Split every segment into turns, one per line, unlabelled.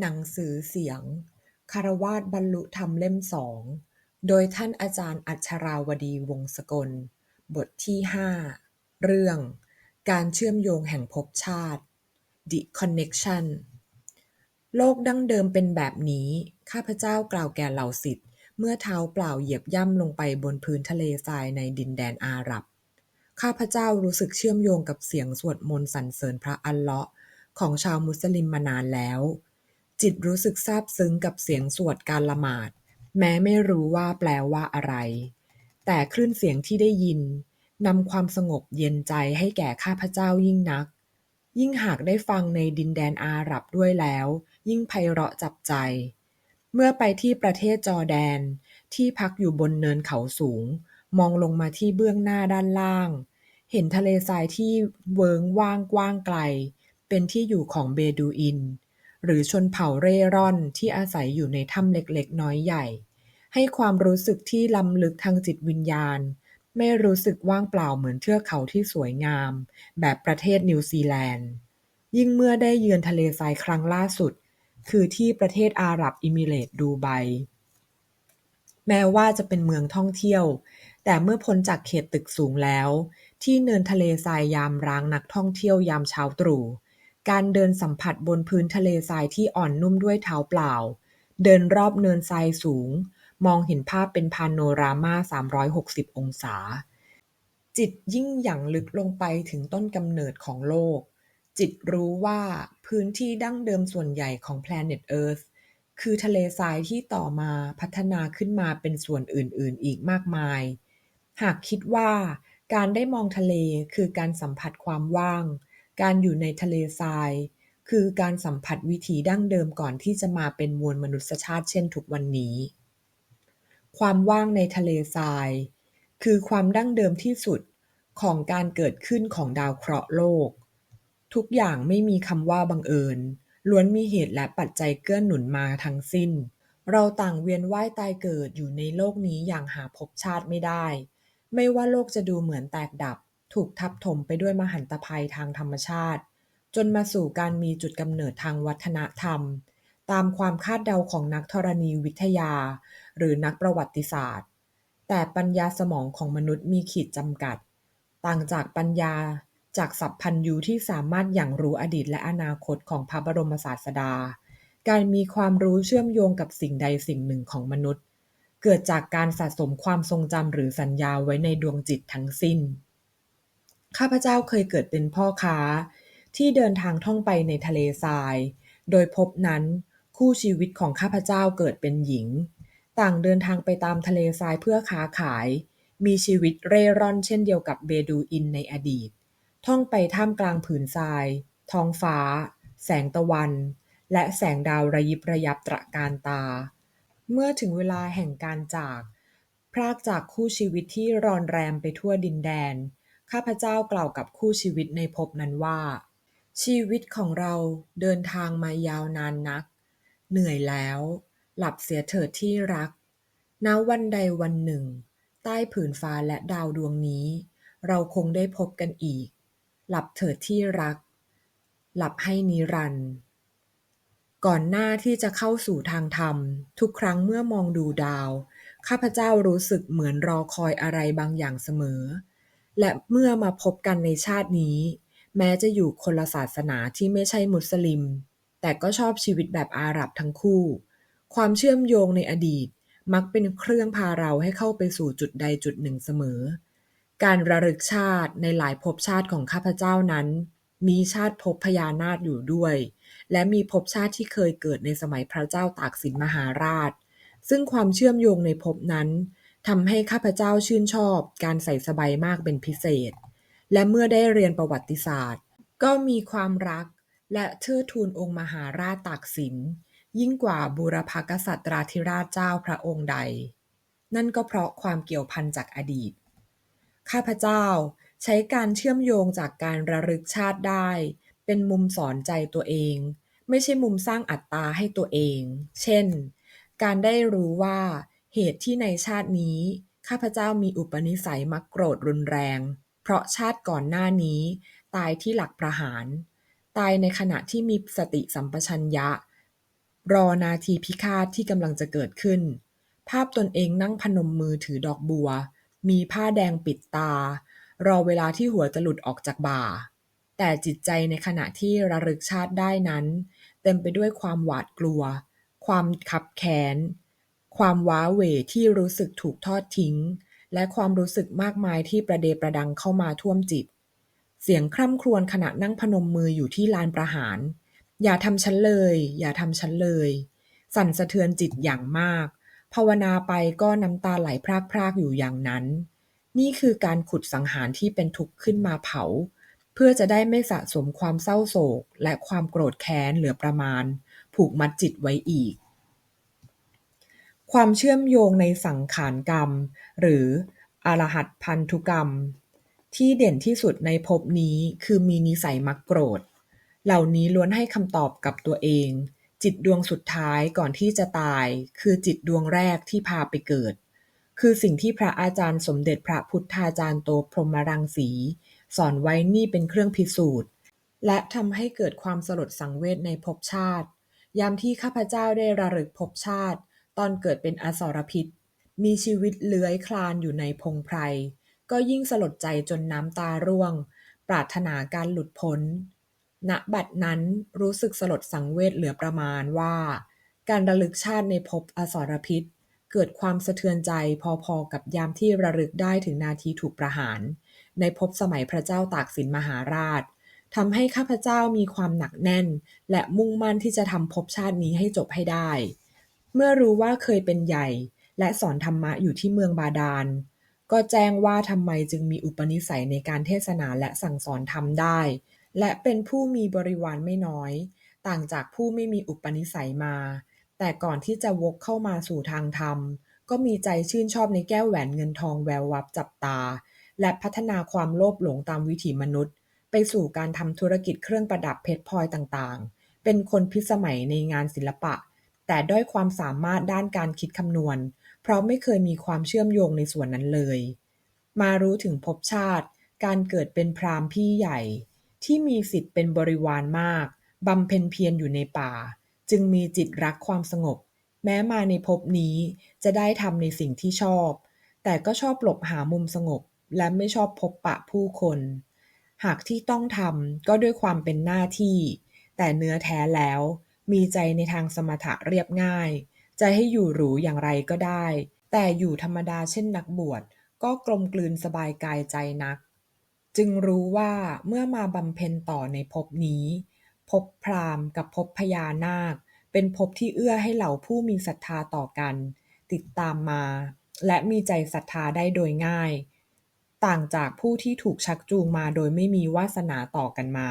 หนังสือเสียงคารวาสบรรลุธรรมเล่มสอง โดยท่านอาจารย์อัชราวดี วงศ์สกล บทที่ห้า เรื่อง การเชื่อมโยงแห่งภพชาติ The Connection โลกดั้งเดิมเป็นแบบนี้ ข้าพเจ้ากล่าวแก่เหล่าศิษย์เมื่อเท้าเปล่าเหยียบย่ำลงไปบนพื้นทะเลทรายในดินแดนอาหรับ ข้าพเจ้ารู้สึกเชื่อมโยงกับเสียงสวดมนต์สรรเสริญพระอัลเลาะห์ของชาวมุสลิมมานานแล้ว จิตรู้สึกซาบซึ้งกับเสียงสวดการละหมาด แม้ไม่รู้ว่าแปลว่าอะไร แต่คลื่นเสียงที่ได้ยินนำความสงบเย็นใจให้แก่ข้าพเจ้ายิ่งนัก ยิ่งหากได้ฟังในดินแดนอาหรับด้วยแล้ว ยิ่งไพเราะจับใจ เมื่อไปที่ประเทศจอร์แดน ที่พักอยู่บนเนินเขาสูง มองลงมาที่เบื้องหน้าด้านล่าง เห็นทะเลทรายที่เวิ้งว่างกว้างไกล เป็นที่อยู่ของเบดูอิน หรือชนเผ่าเร่ร่อนที่อาศัยอยู่ในถ้ำเล็กๆ น้อยใหญ่ ให้ความรู้สึกที่ล้ำลึกทางจิตวิญญาณ ไม่รู้สึกว่างเปล่าเหมือนเทือกเขาที่สวยงาม แบบประเทศนิวซีแลนด์ ยิ่งเมื่อได้เยือนทะเลทรายครั้งล่าสุด คือที่ประเทศอาหรับเอมิเรตส์ดูไบแม้ว่าจะเป็นเมืองท่องเที่ยว แต่เมื่อพ้นจากเขตตึกสูงแล้ว ที่เนินทะเลทรายยามร้างนักท่องเที่ยวยามเช้าตรู่ การเดินสัมผัสบนพื้นทะเลทรายที่อ่อนนุ่มด้วยเท้าเปล่า เดินรอบเนินทรายสูง มองเห็นภาพเป็นพาโนรามา 360 องศา จิตยิ่งหยั่งลึกลงไปถึงต้นกำเนิดของโลก จิตรู้ว่าพื้นที่ดั้งเดิมส่วนใหญ่ของ Planet Earth คือทะเลทรายที่ต่อมาพัฒนาขึ้นมาเป็นส่วนอื่น ๆ อีกมากมาย หากคิดว่าการได้มองทะเลคือการสัมผัสความว่าง การอยู่ในทะเลทรายคือการสัมผัสวิถีดั้งเดิมก่อนที่จะมาเป็นมวลมนุษยชาติเช่นทุกวันนี้ ความว่างในทะเลทราย คือความดั้งเดิมที่สุดของการเกิดขึ้นของดาวเคราะห์โลก ทุกอย่างไม่มีคำว่าบังเอิญ ล้วนมีเหตุและปัจจัยเกื้อหนุนมาทั้งสิ้น เราต่างเวียนว่ายตายเกิดอยู่ในโลกนี้อย่างหาภพชาติไม่ได้ ไม่ว่าโลกจะดูเหมือนแตกดับ ถูกทับถมไปด้วยมหันตภัยทางธรรมชาติ จนมาสู่การมีจุดกำเนิดทางวัฒนธรรม ตามความคาดเดาของนักธรณีวิทยา หรือนักประวัติศาสตร์ แต่ปัญญาสมองของมนุษย์มีขีดจำกัด ต่างจากปัญญาจากสัพพัญญูที่สามารถหยั่งรู้อดีตและอนาคตของพระบรมศาสดา การมีความรู้เชื่อมโยงกับสิ่งใดสิ่งหนึ่งของมนุษย์ เกิดจากการสะสมความทรงจำหรือสัญญาไว้ในดวงจิตทั้งสิ้น ข้าพเจ้าเคยเกิดเป็นพ่อค้า ที่เดินทางท่องไปในทะเลทราย โดยพบนั้นคู่ชีวิตของข้าพเจ้าเกิดเป็นหญิง ต่างเดินทางไปตามทะเลทรายเพื่อค้าขาย มีชีวิตเร่ร่อนเช่นเดียวกับเบดูอินในอดีต ท่องไปท่ามกลางผืนทราย ท้องฟ้า แสงตะวัน และแสงดาวระยิบระยับตระการตา เมื่อถึงเวลาแห่งการจาก พรากจากคู่ชีวิตที่รอนแรมไปทั่วดินแดน ข้าพเจ้ากล่าวกับคู่ชีวิตในภพนั้นว่า ชีวิตของเราเดินทางมายาวนานนัก เหนื่อยแล้ว หลับเสียเถิดที่รักณวันใดวันหนึ่ง ใต้ผืนฟ้าและดาวดวงนี้ เราคงได้พบกันอีก หลับเถิดที่รัก หลับให้นิรันดร์ก่อนหน้าที่จะเข้าสู่ทางธรรม ทุกครั้งเมื่อมองดูดาว ข้าพเจ้ารู้สึกเหมือนรอคอยอะไรบางอย่างเสมอ และเมื่อมาพบกันในชาตินี้ แม้จะอยู่คนละศาสนาที่ไม่ใช่มุสลิม แต่ก็ชอบชีวิตแบบอาหรับทั้งคู่ ความเชื่อมโยงในอดีตมักเป็นเครื่องพาเราให้เข้าไปสู่จุดใดจุดหนึ่งเสมอ การระลึกชาติในหลายภพชาติของข้าพเจ้านั้น มีชาติภพพญานาคอยู่ด้วย และมีภพชาติที่เคยเกิดในสมัยพระเจ้าตากสินมหาราช ซึ่งความเชื่อมโยงในภพนั้น ทำให้ข้าพเจ้าชื่นชอบการใส่สบายมากเป็นพิเศษ และเมื่อได้เรียนประวัติศาสตร์ ก็มีความรักและเทิดทูนองค์มหาราชตากสิน ยิ่งกว่าบูรพกษัตราธิราชเจ้าพระองค์ใด นั่นก็เพราะความเกี่ยวพันจากอดีต ข้าพเจ้าใช้การเชื่อมโยงจากการระลึกชาติได้ เป็นมุมสอนใจตัวเอง ไม่ใช่มุมสร้างอัตตาให้ตัวเอง เช่น การได้รู้ว่า เหตุที่ในชาตินี้ ข้าพเจ้ามีอุปนิสัยมักโกรธรุนแรง เพราะชาติก่อนหน้านี้ ตายที่หลักประหาร ตายในขณะที่มีสติสัมปชัญญะ รอนาทีพิฆาตที่กำลังจะเกิดขึ้น ภาพตนเองนั่งพนมมือถือดอกบัว มีผ้าแดงปิดตา รอเวลาที่หัวจะหลุดออกจากบ่า แต่จิตใจในขณะที่ระลึกชาติได้นั้น เต็มไปด้วยความหวาดกลัว ความคับแค้น ความว้าเหวที่รู้สึกถูกทอดทิ้ง และความรู้สึกมากมายที่ประเดประดังเข้ามาท่วมจิต เสียงคร่ำครวญขณะนั่งพนมมืออยู่ที่ลานประหาร อย่าทำฉันเลย อย่าทำฉันเลย สั่นสะเทือนจิตอย่างมาก ภาวนาไปก็น้ำตาไหลพรากๆอยู่อย่างนั้น นี่คือการขุดสังหารที่เป็นทุกข์ขึ้นมาเผา เพื่อจะได้ไม่สะสมความเศร้าโศก และความโกรธแค้นเหลือประมาณ ผูกมัดจิตไว้อีก ความเชื่อมโยงในสังขารกรรม หรืออรหัตพันธุกรรม ที่เด่นที่สุดในภพนี้คือมีนิสัยมักโกรธ เหล่านี้ล้วนให้คำตอบกับตัวเอง จิตดวงสุดท้ายก่อนที่จะตาย คือจิตดวงแรกที่พาไปเกิด คือสิ่งที่พระอาจารย์สมเด็จพระพุทธาจารย์โตพรหมรังสี สอนไว้นี่เป็นเครื่องพิสูจน์ และทำให้เกิดความสลดสังเวชในภพชาติ ยามที่ข้าพเจ้าได้ระลึกภพชาติ ตอนเกิดเป็นอสรพิษ มีชีวิตเลื้อยคลานอยู่ในพงไพร ก็ยิ่งสลดใจจนน้ำตาร่วง ปรารถนาการหลุดพ้น ณ บัดนั้นรู้สึกสลดสังเวชเหลือประมาณว่า การระลึกชาติในภพอสรพิษ เกิดความสะเทือนใจพอๆกับยามที่ระลึกได้ถึงนาทีถูกประหาร ในภพสมัยพระเจ้าตากสินมหาราชทำให้ข้าพเจ้ามีความหนักแน่น และมุ่งมั่นที่จะทำภพชาตินี้ให้จบให้ได้ เมื่อรู้ว่าเคยเป็นใหญ่ และสอนธรรมะอยู่ที่เมืองบาดาล ก็แจ้งว่าทำไมจึงมีอุปนิสัยในการเทศนาและสั่งสอนธรรมได้ และเป็นผู้มีบริวารไม่น้อย ต่างจากผู้ไม่มีอุปนิสัยมา แต่ก่อนที่จะวกเข้ามาสู่ทางธรรม ก็มีใจชื่นชอบในแก้วแหวนเงินทองแวววับจับตา และพัฒนาความโลภหลงตามวิถีมนุษย์ ไปสู่การทำธุรกิจเครื่องประดับเพชรพลอยต่างๆ เป็นคนพิสมัยในงานศิลปะ แต่ด้อยความสามารถด้านการคิดคำนวณ เพราะไม่เคยมีความเชื่อมโยงในส่วนนั้นเลย มารู้ถึงภพชาติ การเกิดเป็นพราหมณ์พี่ใหญ่ ที่มีสิทธิ์เป็นบริวารมากบำเพ็ญเพียรอยู่ในป่า จึงมีจิตรักความสงบ แม้มาในภพนี้จะได้ทำในสิ่งที่ชอบ แต่ก็ชอบหลบหามุมสงบ และไม่ชอบพบปะผู้คน หากที่ต้องทำก็ด้วยความเป็นหน้าที่ แต่เนื้อแท้แล้ว มีใจในทางสมถะเรียบง่าย จะให้อยู่หรูอย่างไรก็ได้ แต่อยู่ธรรมดาเช่นนักบวชก็กลมกลืนสบายกายใจนัก จึงรู้ว่าเมื่อมาบำเพ็ญต่อในภพนี้ภพพราหมณ์กับภพพญานาค เป็นภพที่เอื้อให้เหล่าผู้มีศรัทธาต่อกัน ติดตามมา และมีใจศรัทธาได้โดยง่าย ต่างจากผู้ที่ถูกชักจูงมาโดยไม่มีวาสนาต่อกันมา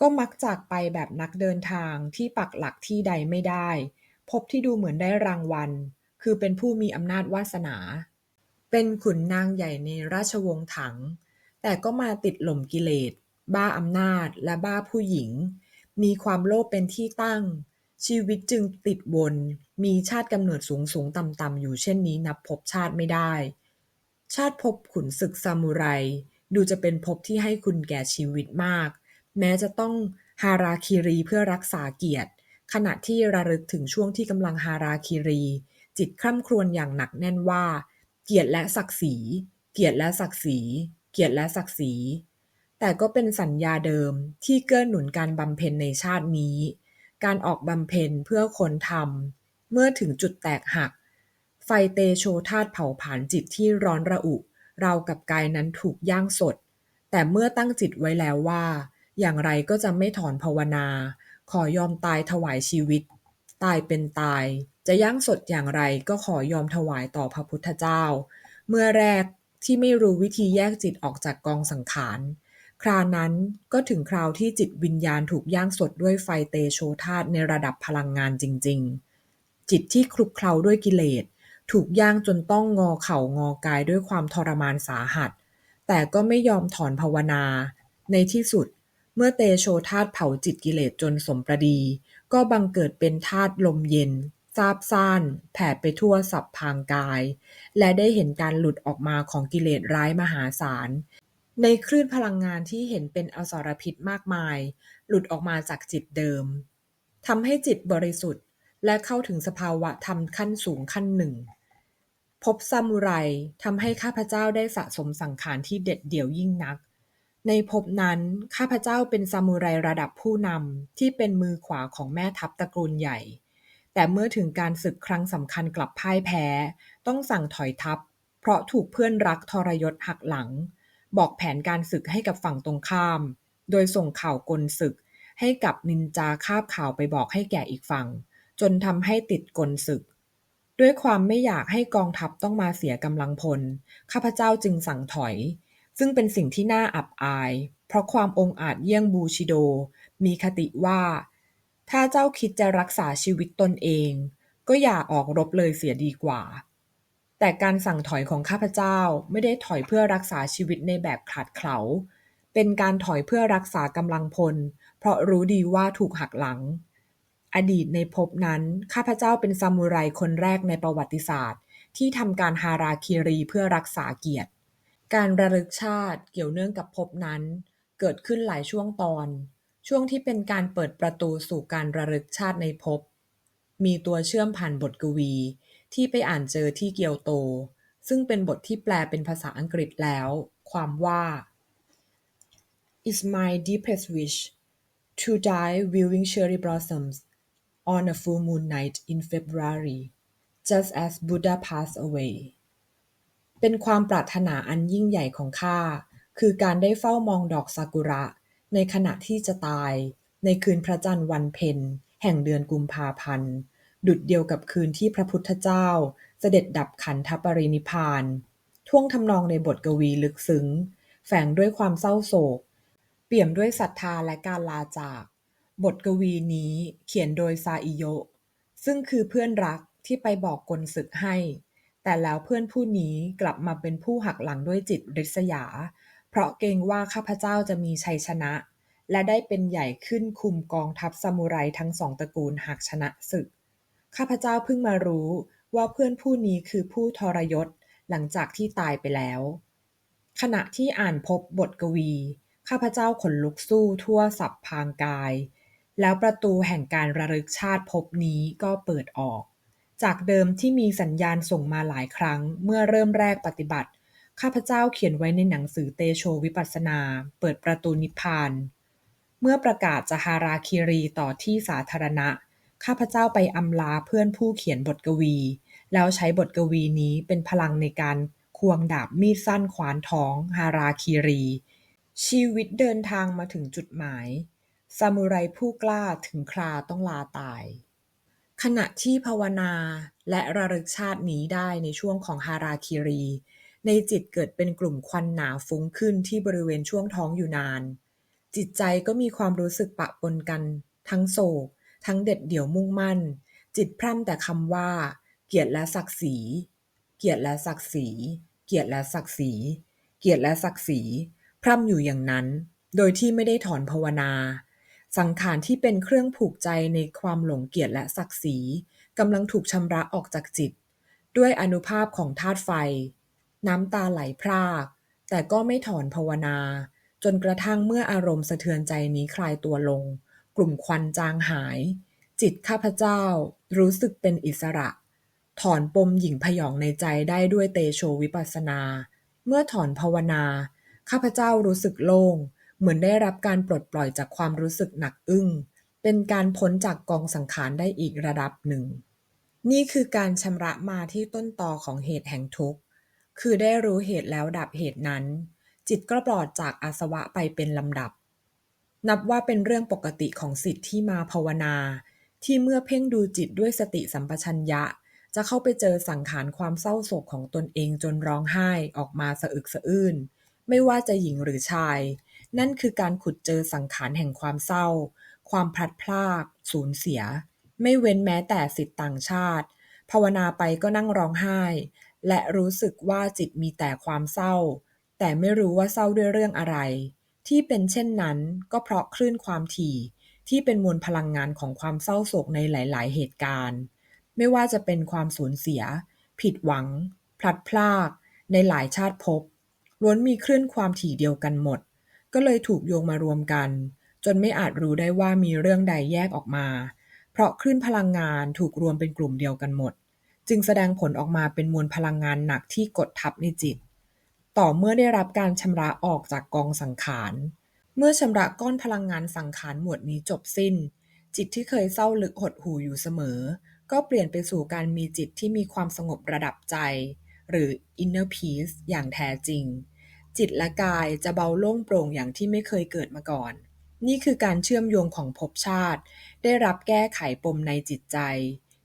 ก็มักจากไปแบบนักเดินทางที่ปักหลักที่ใดไม่ได้ภพที่ดูเหมือนได้รางวัล คือเป็นผู้มีอำนาจวาสนา เป็นขุนนางใหญ่ในราชวงศ์ถัง แต่ก็มาติดหล่มกิเลส บ้าอำนาจ และบ้าผู้หญิง มีความโลภเป็นที่ตั้ง ชีวิตจึงติดวน มีชาติกำเนิดสูงสูงต่ำต่ำอยู่เช่นนี้นับภพชาติไม่ได้ ชาติภพขุนศึกซามูไร ดูจะเป็นภพที่ให้คุณแก่ชีวิตมาก แม้จะต้องฮาราคิรีเพื่อรักษาเกียรติ ขณะที่ระลึกถึงช่วงที่กำลังฮาราคิรี จิตคร่ำครวญอย่างหนักแน่นว่า เกียรติและศักดิ์ศรี เกียรติและศักดิ์ศรี เกียรติและศักดิ์ศรี แต่ก็เป็นสัญญาเดิมที่เกื้อหนุนการบำเพ็ญในชาตินี้ การออกบำเพ็ญเพื่อคนทำเมื่อถึงจุดแตกหัก ไฟเตโชธาตเผาผลาญจิตที่ร้อนระอุเรากับกายนั้นถูกย่างสด แต่เมื่อตั้งจิตไว้แล้วว่า อย่างไรก็จะไม่ถอนภาวนา ขอยอมตายถวายชีวิต ตายเป็นตาย จะย่างสดอย่างไรก็ขอยอมถวายต่อพระพุทธเจ้า เมื่อแรกที่ไม่รู้วิธีแยกจิตออกจากกองสังขารคราวนั้นก็ถึงคราวที่จิตวิญญาณถูกย่างสดด้วยไฟเตโชธาตุในระดับพลังงานจริง ๆ จิตที่คลุกเคล้าด้วยกิเลส ถูกย่างจนต้องงอเข่างอกายด้วยความทรมานสาหัส แต่ก็ไม่ยอมถอนภาวนา ในที่สุด เมื่อเตโชธาตุเผาจิตกิเลสจนสมประดี ก็บังเกิดเป็นธาตุลมเย็น ซาบซ่าน แผ่ไปทั่วสับพางกาย และได้เห็นการหลุดออกมาของกิเลสร้ายมหาศาล ในคลื่นพลังงานที่เห็นเป็นอสรพิษมากมาย หลุดออกมาจากจิตเดิมทำให้จิตบริสุทธิ์ และเข้าถึงสภาวะธรรมขั้นสูงขั้นหนึ่งพบซามูไรทำให้ข้าพเจ้าได้สะสมสังขารที่เด็ดเดี่ยวยิ่งนัก ในภพนั้น ข้าพเจ้าเป็นซามูไรระดับผู้นำ ที่เป็นมือขวาของแม่ทัพตระกูลใหญ่ แต่เมื่อถึงการศึกครั้งสำคัญกลับพ่ายแพ้ ต้องสั่งถอยทัพ เพราะถูกเพื่อนรักทรยศหักหลัง บอกแผนการศึกให้กับฝั่งตรงข้าม โดยส่งข่าวกลศึก ให้กับนินจาคาบข่าวไปบอกให้แก่อีกฝั่ง จนทำให้ติดกลศึก ด้วยความไม่อยากให้กองทัพต้องมาเสียกำลังพล ข้าพเจ้าจึงสั่งถอย ซึ่งเป็นสิ่งที่น่าอับอาย เพราะความองอาจเยี่ยงบูชิโด มีคติว่า ถ้าเจ้าคิดจะรักษาชีวิตตนเอง ก็อย่าออกรบเลยเสียดีกว่า แต่การสั่งถอยของข้าพเจ้าไม่ได้ถอยเพื่อรักษาชีวิตในแบบขาดเขลาเป็นการถอยเพื่อรักษากำลังพล เพราะรู้ดีว่าถูกหักหลัง อดีตในภพนั้นข้าพเจ้าเป็นซามูไรคนแรกในประวัติศาสตร์ ที่ทำการฮาราคิรีเพื่อรักษาเกียรติ การระลึกชาติเกี่ยวเนื่องกับภพนั้น เกิดขึ้นหลายช่วงตอน ช่วงที่เป็นการเปิดประตูสู่การระลึกชาติในภพ มีตัวเชื่อมผ่านบทกวี ที่ไปอ่านเจอที่เกียวโต ซึ่งเป็นบทที่แปลเป็นภาษาอังกฤษแล้ว ความว่า It's my deepest wish to die viewing cherry blossoms on a full moon night in February just as Buddha passed away เป็นความปรารถนาอันยิ่งใหญ่ของข้า คือการได้เฝ้ามองดอกซากุระ ในขณะที่จะตาย ในคืนพระจันทร์วันเพ็ญแห่งเดือนกุมภาพันธ์ ดุจเดียวกับคืนที่พระพุทธเจ้า เสด็จดับขันธปรินิพาน ท่วงทำนองในบทกวีลึกซึ้ง แฝงด้วยความเศร้าโศก เปี่ยมด้วยศรัทธาและการลาจาก บทกวีนี้เขียนโดยซาอิโยะซึ่งคือเพื่อนรักที่ไปบอกกลศึกให้ แต่แล้วเพื่อนผู้นี้กลับมาเป็นผู้หักหลังด้วยจิตริษยา เพราะเกรงว่าข้าพเจ้าจะมีชัยชนะ และได้เป็นใหญ่ขึ้นคุมกองทัพซามูไรทั้งสองตระกูลหากชนะศึก ข้าพเจ้าเพิ่งมารู้ว่าเพื่อนผู้นี้คือผู้ทรยศหลังจากที่ตายไปแล้ว ขณะที่อ่านพบบทกวี ข้าพเจ้าขนลุกสู้ทั่วสับพางกาย แล้วประตูแห่งการระลึกชาติพบนี้ก็เปิดออก จากเดิมที่มีสัญญาณส่งมาหลายครั้งเมื่อเริ่มแรกปฏิบัติ ข้าพเจ้าเขียนไว้ในหนังสือเตโชวิปัสสนา เปิดประตูนิพพาน เมื่อประกาศจะฮาราคิรีต่อที่สาธารณะ ข้าพเจ้าไปอำลาเพื่อนผู้เขียนบทกวี แล้วใช้บทกวีนี้เป็นพลังในการควงดาบมีดสั้นขวานท้องฮาราคิรี ชีวิตเดินทางมาถึงจุดหมาย ซามูไรผู้กล้าถึงคราต้องลาตาย ขณะที่ภาวนาและระลึกชาตินี้ได้ในช่วงของฮาราคิรี ในจิตเกิดเป็นกลุ่มควันหนาฟุ้งขึ้นที่บริเวณช่วงท้องอยู่นาน จิตใจก็มีความรู้สึกปะปนกัน ทั้งโศก ทั้งเด็ดเดี่ยวมุ่งมั่น จิตพร่ำแต่คำว่า เกียรติและศักดิ์ศรี เกียรติและศักดิ์ศรี เกียรติและศักดิ์ศรี เกียรติและศักดิ์ศรี พร่ำอยู่อย่างนั้น โดยที่ไม่ได้ถอนภาวนา สังขารที่เป็นเครื่องผูกใจในความหลงเกียรติและศักดิ์ศรีกำลังถูกชำระออกจากจิต ด้วยอนุภาพของธาตุไฟ น้ำตาไหลพราก แต่ก็ไม่ถอนภาวนา จนกระทั่งเมื่ออารมณ์สะเทือนใจนี้คลายตัวลง กลุ่มควันจางหาย จิตข้าพเจ้า รู้สึกเป็นอิสระ ถอนปมหยิ่งพยองในใจได้ด้วยเตโชวิปัสนา เมื่อถอนภาวนา ข้าพเจ้ารู้สึกโล่ง เหมือนได้รับการปลดปล่อยจากความรู้สึกหนักอึ้ง เป็นการพ้นจากกองสังขารได้อีกระดับหนึ่ง นี่คือการชำระมาที่ต้นตอของเหตุแห่งทุกข์ คือได้รู้เหตุแล้วดับเหตุนั้น จิตก็ปลอดจากอาสวะไปเป็นลำดับ นับว่าเป็นเรื่องปกติของสิทธิ์ที่มาภาวนา ที่เมื่อเพ่งดูจิตด้วยสติสัมปชัญญะ จะเข้าไปเจอสังขารความเศร้าโศกของตนเองจนร้องไห้ออกมาสะอึกสะอื้น ไม่ว่าจะหญิงหรือชาย นั่นคือการขุดเจอสังขารแห่งความเศร้า ความพลัดพราก สูญเสีย ไม่เว้นแม้แต่สิทธิ์ต่างชาติ ภาวนาไปก็นั่งร้องไห้ และรู้สึกว่าจิตมีแต่ความเศร้า แต่ไม่รู้ว่าเศร้าด้วยเรื่องอะไร ที่เป็นเช่นนั้นก็เพราะคลื่นความถี่ที่เป็นมวลพลังงานของความเศร้าโศกในหลาย ๆ เหตุการณ์ ไม่ว่าจะเป็นความสูญเสีย ผิดหวัง พลัดพราก ในหลายชาติภพล้วนมีคลื่นความถี่เดียวกันหมด ก็เลยถูกโยงมารวมกัน จนไม่อาจรู้ได้ว่ามีเรื่องใดแยกออกมา เพราะคลื่นพลังงานถูกรวมเป็นกลุ่มเดียวกันหมด จึงแสดงผลออกมาเป็นมวลพลังงานหนักที่กดทับในจิต ต่อเมื่อได้รับการชำระออกจากกองสังขาร เมื่อชำระก้อนพลังงานสังขารหมวดนี้จบสิ้น จิตที่เคยเศร้าลึกหดหู่อยู่เสมอ ก็เปลี่ยนไปสู่การมีจิตที่มีความสงบระดับใจ หรือ inner peace อย่างแท้จริง จิตและกายจะเบาโล่งโปร่งอย่างที่ไม่เคยเกิดมาก่อน นี่คือการเชื่อมโยงของภพชาติ ได้รับแก้ไขปมในจิตใจ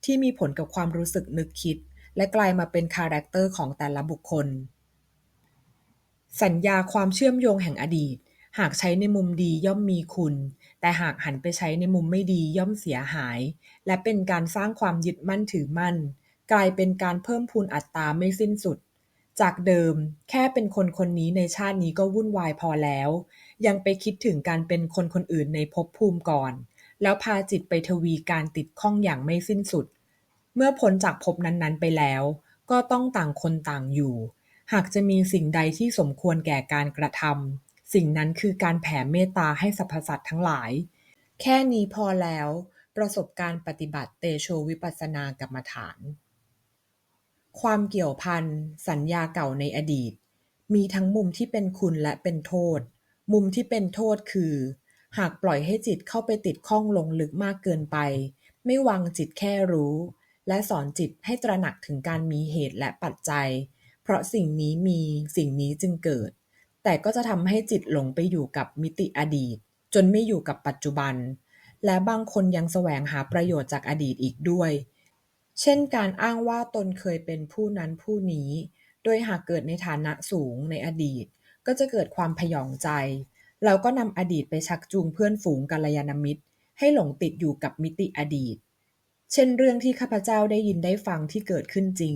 ที่มีผลกับความรู้สึกนึกคิด และกลายมาเป็นคาแรคเตอร์ของแต่ละบุคคล สัญญาความเชื่อมโยงแห่งอดีต หากใช้ในมุมดีย่อมมีคุณ แต่หากหันไปใช้ในมุมไม่ดีย่อมเสียหาย และเป็นการสร้างความยึดมั่นถือมั่น กลายเป็นการเพิ่มพูนอัตตาไม่สิ้นสุด จากเดิมแค่เป็นคนคนนี้ในชาตินี้ก็วุ่นวายพอแล้ว ยังไปคิดถึงการเป็นคนคนอื่นในภพภูมิก่อน แล้วพาจิตไปทวีการติดข้องอย่างไม่สิ้นสุด เมื่อพ้นจากภพนั้น ๆ ไปแล้ว ก็ต้องต่างคนต่างอยู่ หากจะมีสิ่งใดที่สมควรแก่การกระทำสิ่งนั้นคือการแผ่เมตตาให้สรรพสัตว์ทั้งหลาย แค่นี้พอแล้ว ประสบการณ์ปฏิบัติเตโชวิปัสสนากรรมฐาน ความเกี่ยวพัน สัญญาเก่าในอดีต มีทั้งมุมที่เป็นคุณและเป็นโทษ มุมที่เป็นโทษคือ หากปล่อยให้จิตเข้าไปติดข้องลงลึกมากเกินไป ไม่วางจิตแค่รู้ และสอนจิตให้ตระหนักถึงการมีเหตุและปัจจัย เพราะสิ่งนี้มีสิ่งนี้จึงเกิด แต่ก็จะทำให้จิตหลงไปอยู่กับมิติอดีต จนไม่อยู่กับปัจจุบัน และบางคนยังแสวงหาประโยชน์จากอดีตอีกด้วย เช่นการอ้างว่าตนเคยเป็นผู้นั้นผู้นี้ โดยหากเกิดในฐานะสูงในอดีต ก็จะเกิดความพยองใจ แล้วก็นำอดีตไปชักจูงเพื่อนฝูงกัลยาณมิตร ให้หลงติดอยู่กับมิติอดีต เช่นเรื่องที่ข้าพเจ้าได้ยินได้ฟังที่เกิดขึ้นจริง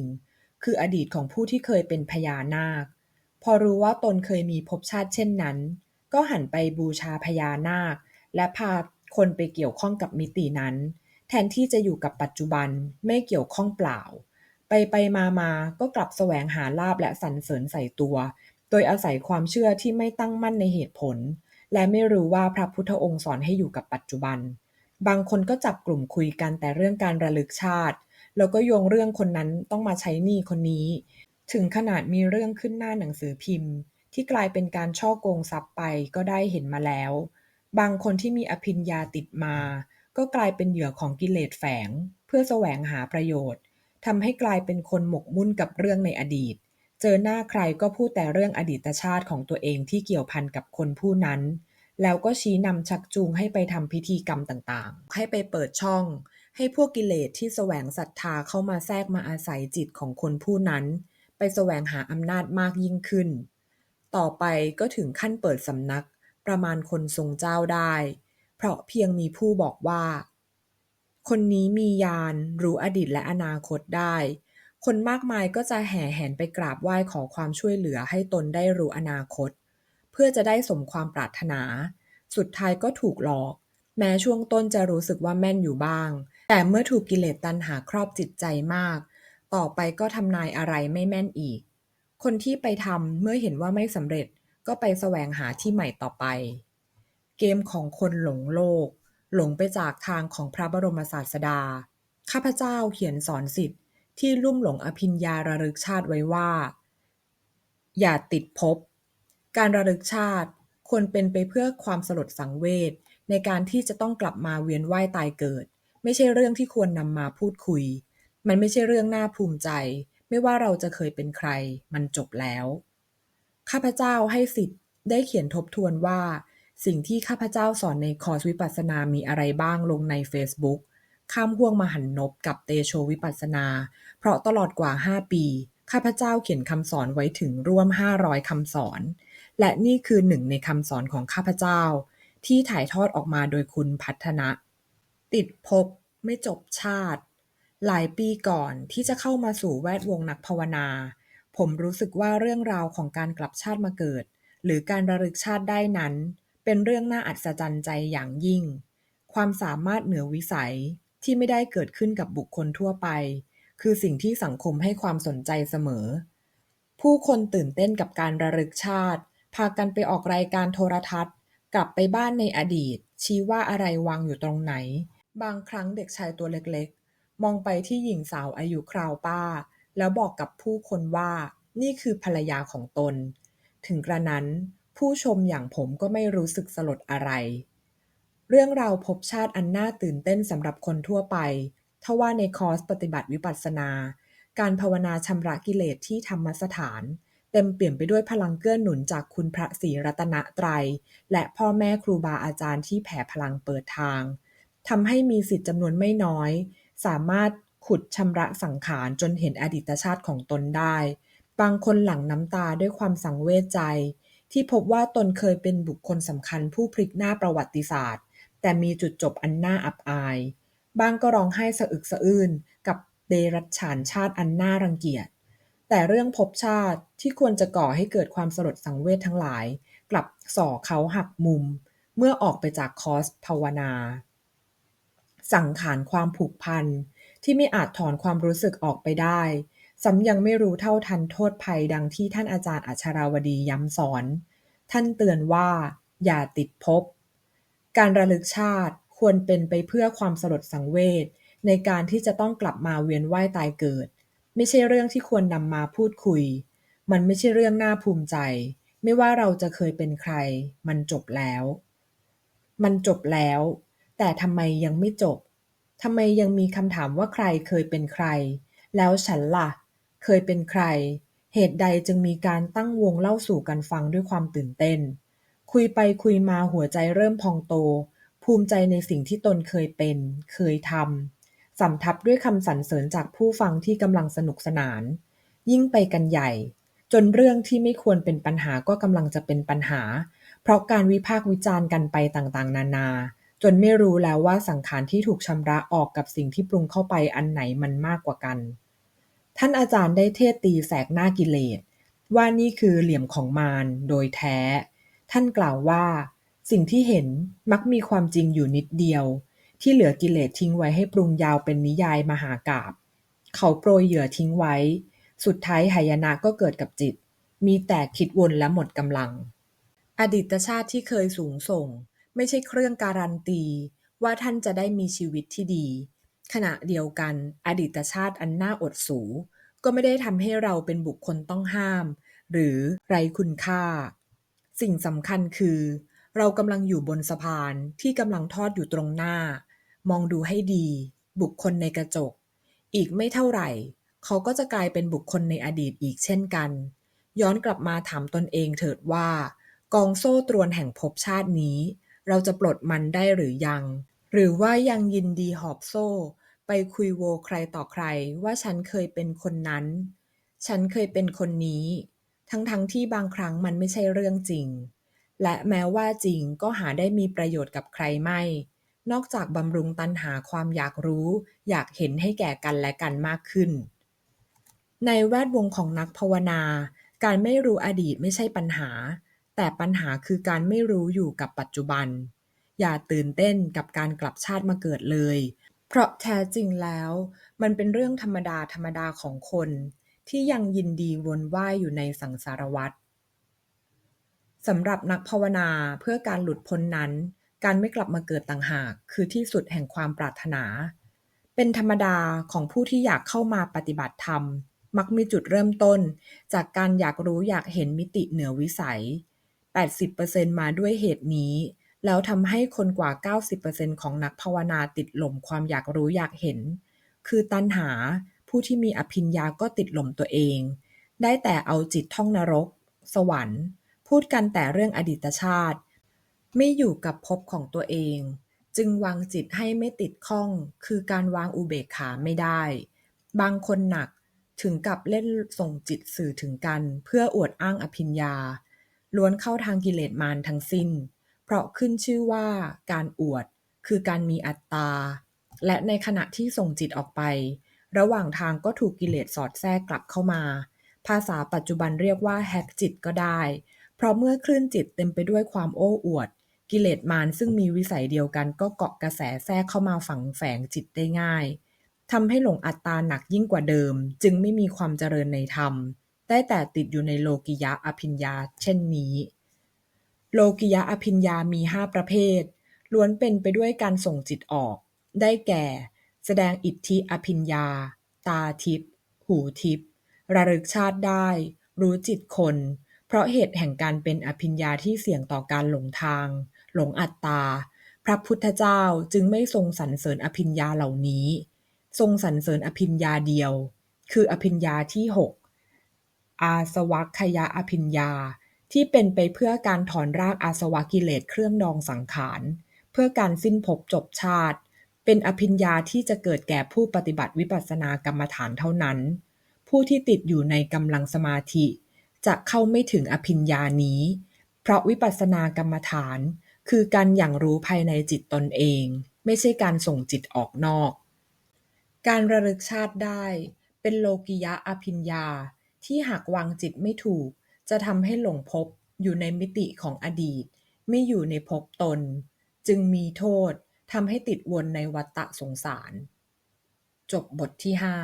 คืออดีตของผู้ที่เคยเป็นพญานาค พอรู้ว่าตนเคยมีภพชาติเช่นนั้น ก็หันไปบูชาพญานาค และพาคนไปเกี่ยวข้องกับมิตินั้น แทนที่จะอยู่กับปัจจุบัน ไม่เกี่ยวข้องเปล่า ไปไปมามาก็กลับแสวงหาลาบและสรรเสริญใส่ตัว โดยอาศัยความเชื่อที่ไม่ตั้งมั่นในเหตุผล และไม่รู้ว่าพระพุทธองค์สอนให้อยู่กับปัจจุบัน บางคนก็จับกลุ่มคุยกันแต่เรื่องการระลึกชาติ แล้วก็โยงเรื่องคนนั้นต้องมาใช้หนี้คนนี้ ถึงขนาดมีเรื่องขึ้นหน้าหนังสือพิมพ์ ที่กลายเป็นการช่อโกงทรัพย์ไปก็ได้เห็นมาแล้ว บางคนที่มีอภิญญาติดมา ก็กลายเป็นเหยื่อของกิเลสแฝง เพื่อแสวงหาประโยชน์ทำให้กลายเป็นคนหมกมุ่นกับเรื่องในอดีต เจอหน้าใครก็พูดแต่เรื่องอดีตชาติของตัวเองที่เกี่ยวพันกับคนผู้นั้น แล้วก็ชี้นำชักจูงให้ไปทำพิธีกรรมต่างๆ ให้ไปเปิดช่อง ให้พวกกิเลสที่แสวงศรัทธาเข้ามาแทรกมาอาศัยจิตของคนผู้นั้น ไปแสวงหาอำนาจมากยิ่งขึ้น ต่อไปก็ถึงขั้นเปิดสำนักประมาณคนทรงเจ้าได้ เพราะเพียงมีผู้บอกว่า คนนี้มีญาณรู้อดีตและอนาคตได้ คนมากมายก็จะแห่แหนไปกราบไหว้ขอความช่วยเหลือให้ตนได้รู้อนาคต เพื่อจะได้สมความปรารถนา สุดท้ายก็ถูกหลอก แม้ช่วงต้นจะรู้สึกว่าแม่นอยู่บ้าง แต่เมื่อถูกกิเลสตัณหาครอบจิตใจมาก ต่อไปก็ทำนายอะไรไม่แม่นอีก คนที่ไปทำเมื่อเห็นว่าไม่สำเร็จก็ไปแสวงหาที่ใหม่ต่อไป เกมของคนหลงโลก หลงไปจากทางของพระบรมศาสดา ข้าพเจ้าเขียนสอนสิทธิ์ที่ลุ่มหลงอภิญญาระลึกชาติไว้ว่า อย่าติดภพการระลึกชาติควรเป็นไปเพื่อความสลดสังเวชในการที่จะต้องกลับมาเวียนว่ายตายเกิด ไม่ใช่เรื่องที่ควรนำมาพูดคุย มันไม่ใช่เรื่องน่าภูมิใจ ไม่ว่าเราจะเคยเป็นใคร มันจบแล้ว ข้าพเจ้าให้สิทธิ์ได้เขียนทบทวนว่า สิ่งที่ข้าพเจ้าสอนในคอร์สวิปัสสนามีอะไรบ้างลงใน Facebook ข้ามห่วงมหันนบกับเตโชวิปัสสนา เพราะตลอดกว่า 5 ปี ข้าพเจ้าเขียนคำสอนไว้ถึงร่วม 500คำสอน และนี่คือหนึ่งในคำสอนของข้าพเจ้า ที่ถ่ายทอดออกมาโดยคุณพัฒนะ ติดภพไม่จบชาติ หลายปีก่อนที่จะเข้ามาสู่แวดวงนักภาวนา ผมรู้สึกว่าเรื่องราวของการกลับชาติมาเกิด หรือการระลึกชาติได้นั้น เป็นเรื่องน่าอัศจรรย์ใจอย่างยิ่ง ความสามารถเหนือวิสัยที่ไม่ได้เกิดขึ้นกับบุคคลทั่วไป คือสิ่งที่สังคมให้ความสนใจเสมอ ผู้คนตื่นเต้นกับการระลึกชาติ พากันไปออกรายการโทรทัศน์ กลับไปบ้านในอดีต ชี้ว่าอะไรวางอยู่ตรงไหน บางครั้งเด็กชายตัวเล็กๆ มองไปที่หญิงสาวอายุคราวป้า แล้วบอกกับผู้คนว่านี่คือภรรยาของตน ถึงกระนั้น ผู้ชมอย่างผมก็ไม่รู้สึกสลดอะไร เรื่องราวภพชาติอันน่าตื่นเต้นสำหรับคนทั่วไป ทว่าในคอร์สปฏิบัติวิปัสสนา การภาวนาชำระกิเลสที่ธรรมสถาน เต็มเปี่ยมไปด้วยพลังเกื้อหนุนจากคุณพระศรีรัตนตรัย และพ่อแม่ครูบาอาจารย์ที่แผ่พลังเปิดทางทำให้มีสิทธิ์จำนวนไม่น้อย สามารถขุดชำระสังขารจนเห็นอดีตชาติของตนได้ บางคนหลั่งน้ำตาด้วยความสังเวชใจ ที่พบว่าตนเคยเป็นบุคคลสำคัญผู้พลิกหน้าประวัติศาสตร์ แต่มีจุดจบอันน่าอับอายบางก็ร้องไห้สะอึกสะอื้นกับเดรัจฉานชาติอันน่ารังเกียจ แต่เรื่องภพชาติที่ควรจะก่อให้เกิดความสลดสังเวชทั้งหลาย กลับส่อเขาหักมุม เมื่อออกไปจากคอสภาวนา สังขารความผูกพันที่ไม่อาจถอนความรู้สึกออกไปได้ ซ้ำยังไม่รู้เท่าทันโทษภัยดังที่ท่านอาจารย์อัชราวดีย้ำสอน ท่านเตือนว่า อย่าติดภพการระลึกชาติควรเป็นไปเพื่อความสลดสังเวชในการที่จะต้องกลับมาเวียนว่ายตายเกิด ไม่ใช่เรื่องที่ควรนำมาพูดคุย มันไม่ใช่เรื่องน่าภูมิใจ ไม่ว่าเราจะเคยเป็นใคร มันจบแล้ว มันจบแล้ว แต่ทำไมยังไม่จบทำไมยังมีคำถามว่าใครเคยเป็นใคร แล้วฉันล่ะ เคยเป็นใคร เหตุใดจึงมีการตั้งวงเล่าสู่กันฟังด้วยความตื่นเต้น คุยไปคุยมาหัวใจเริ่มพองโต ภูมิใจในสิ่งที่ตนเคยเป็น เคยทำ สำทับด้วยคำสรรเสริญจากผู้ฟังที่กำลังสนุกสนาน ยิ่งไปกันใหญ่ จนเรื่องที่ไม่ควรเป็นปัญหาก็กำลังจะเป็นปัญหา เพราะการวิพากษ์วิจารณ์กันไปต่างๆ นานาจนไม่รู้แล้วว่าสังขารที่ถูกชำระออกกับสิ่งที่ปรุงเข้าไปอันไหนมันมากกว่ากัน ท่านอาจารย์ได้เทศตีแสกหน้ากิเลส ว่านี่คือเหลี่ยมของมารโดยแท้ ท่านกล่าวว่า สิ่งที่เห็นมักมีความจริงอยู่นิดเดียว ที่เหลือกิเลสทิ้งไว้ให้ปรุงยาวเป็นนิยายมหากาบเขาโปรยเหยื่อทิ้งไว้ สุดท้ายหายนะก็เกิดกับจิต มีแต่คิดวนและหมดกำลัง อดีตชาติที่เคยสูงส่ง ไม่ใช่เครื่องการันตี ว่าท่านจะได้มีชีวิตที่ดี ขณะเดียวกัน อดีตชาติอันน่าอดสู ก็ไม่ได้ทำให้เราเป็นบุคคลต้องห้าม หรือไรคุณค่า สิ่งสำคัญคือ เรากำลังอยู่บนสะพานที่กำลังทอดอยู่ตรงหน้า มองดูให้ดี บุคคลในกระจก อีกไม่เท่าไหร่ เขาก็จะกลายเป็นบุคคลในอดีตอีกเช่นกัน ย้อนกลับมาถามตนเองเถิดว่า กองโซ่ตรวนแห่งภพชาตินี้ เราจะปลดมันได้หรือยัง หรือว่ายังยินดีหอบโซ่ ไปคุยโวใครต่อใครว่าฉันเคยเป็นคนนั้น ฉันเคยเป็นคนนี้ ทั้งๆทที่บางครั้งมันไม่ใช่เรื่องจริง และแม้ว่าจริงก็หาได้มีประโยชน์กับใครไม่ นอกจากบำรุงตันหาความอยากรู้ อยากเห็นให้แก่กันและกันมากขึ้น ในแวดวงของนักภาวนา การไม่รู้อดีตไม่ใช่ปัญหา แต่ปัญหาคือการไม่รู้อยู่กับปัจจุบัน อย่าตื่นเต้นกับการกลับชาติมาเกิดเลย เพราะแท้จริงแล้วมันเป็นเรื่องธรรมดาธรรมดาของคนที่ยังยินดีวนว่ายอยู่ในสังสารวัฏสำหรับนักภาวนาเพื่อการหลุดพ้นนั้น การไม่กลับมาเกิดต่างหาก คือที่สุดแห่งความปรารถนา เป็นธรรมดาของผู้ที่อยากเข้ามาปฏิบัติธรรม มักมีจุดเริ่มต้น จากการอยากรู้อยากเห็นมิติเหนือวิสัย 80%มาด้วยเหตุนี้ แล้วทำให้คนกว่า 90%ของนักภาวนาติดหล่มความอยากรู้อยากเห็น คือตัณหา ผู้ที่มีอภิญญาก็ติดหล่มตัวเอง ได้แต่เอาจิตท่องนรก สวรรค์ พูดกันแต่เรื่องอดีตชาติ ไม่อยู่กับภพของตัวเอง จึงวางจิตให้ไม่ติดข้อง คือการวางอุเบกขาไม่ได้ บางคนหนักถึงกับเล่นส่งจิตสื่อถึงกัน เพื่ออวดอ้างอภิญญาล้วนเข้าทางกิเลสมารทั้งสิ้น เพราะขึ้นชื่อว่าการอวดคือการมีอัตตา และในขณะที่ส่งจิตออกไป ระหว่างทางก็ถูกกิเลสสอดแทรกกลับเข้ามา ภาษาปัจจุบันเรียกว่าแฮกจิตก็ได้ เพราะเมื่อคลื่นจิตเต็มไปด้วยความโอ้อวด กิเลสมารซึ่งมีวิสัยเดียวกันก็เกาะกระแสแทรกเข้ามาฝังแฝงจิตได้ง่ายทำให้หลงอัตตาหนักยิ่งกว่าเดิม จึงไม่มีความเจริญในธรรม ได้แต่ติดอยู่ในโลกิยะอภิญญา เช่นนี้ โลกิยะอภิญญามีห้าประเภท ล้วนเป็นไปด้วยการส่งจิตออก ได้แก่ แสดงอิทธิอภิญญา ตาทิพย์ หูทิพย์ ระลึกชาติได้ รู้จิตคน เพราะเหตุแห่งการเป็นอภิญญาที่เสี่ยงต่อการหลงทาง หลงอัตตา พระพุทธเจ้าจึงไม่ทรงสรรเสริญอภิญญาเหล่านี้ ทรงสรรเสริญอภิญญาเดียว คืออภิญญาที่หกอาสวัคยอภิญญา ที่เป็นไปเพื่อการถอนรากอาสวะกิเลสเครื่องดองสังขาร เพื่อการสิ้นภพจบชาติ เป็นอภิญญาที่จะเกิดแก่ผู้ปฏิบัติวิปัสสนากรรมฐานเท่านั้น ผู้ที่ติดอยู่ในกำลังสมาธิ จะเข้าไม่ถึงอภิญญานี้ เพราะวิปัสสนากรรมฐาน คือการอย่างรู้ภายในจิตตนเอง ไม่ใช่การส่งจิตออกนอก การระลึกชาติได้ เป็นโลกิยะอภิญญาที่หากวางจิตไม่ถูก จะทำให้หลงภพอยู่ในมิติของอดีต ไม่อยู่ในภพตน จึงมีโทษทำให้ติดวนในวัฏฏะสงสาร จบบทที่ห้า